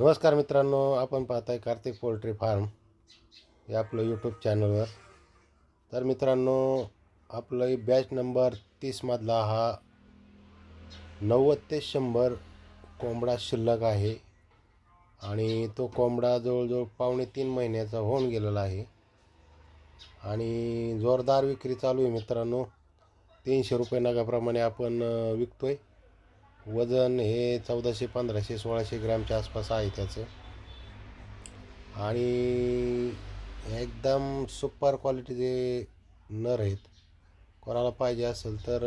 नमस्कार मित्रांनो आपण पाहताय कार्तिक पोल्ट्री फार्म हे आपलं यूट्यूब चॅनलवर तर मित्रांनो आपलं बॅच नंबर तीसमधला हा नव्वद ते शंभर कोंबडा शिल्लक आहे. आणि तो कोंबडा जवळजवळ पावणे तीन महिन्याचा होऊन गेलेला आहे. आणि जोरदार विक्री चालू आहे मित्रांनो. तीनशे रुपये नगाप्रमाणे आपण विकतो आहे वजन हे चौदाशे पंधराशे सोळाशे ग्रॅमच्या आसपास आहे त्याचं. आणि एकदम सुपर क्वालिटीचे नर आहेत कोणाला पाहिजे असेल तर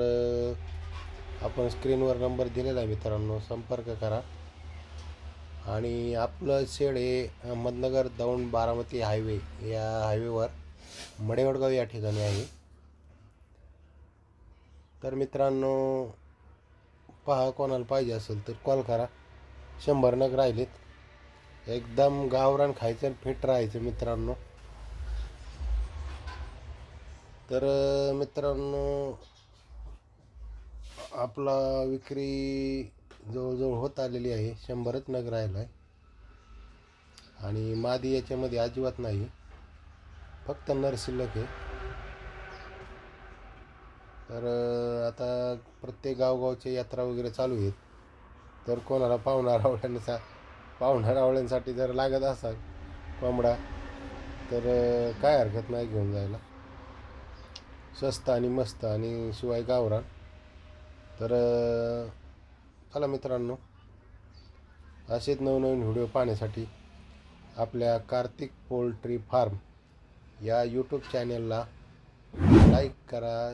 आपण स्क्रीनवर नंबर दिलेला आहे मित्रांनो संपर्क करा. आणि आपलं शेड हे अहमदनगर दौंड बारामती हायवे या हायवेवर मडेवडगाव या ठिकाणी आहे. तर मित्रांनो पहा कोणाला पाहिजे असेल तर कॉल करा. शंभर नग राहिलेत. एकदम गावरान खायचं आणि फिट राहायचं मित्रांनो. तर मित्रांनो आपला विक्री जवळजवळ होत आलेली आहे. शंभरच नग राहिला आहे आणि मादी याच्यामध्ये अजिबात नाही. फक्त नर शिल्लक आहे. तर आता प्रत्येक गावगावच्या यात्रा वगैरे चालू आहेत. तर कोणाला पाहुणा रावळ्यांचा पाहुणा रावळ्यांसाठी जर लागत असाल कोंबडा तर काय हरकत नाही घेऊन जायला. स्वस्त आणि मस्त आणि शिवाय गावरान. तर चला मित्रांनो असेच नवनवीन व्हिडिओ पाहण्यासाठी आपल्या कार्तिक पोल्ट्री फार्म या यूट्यूब चॅनलला लाईक करा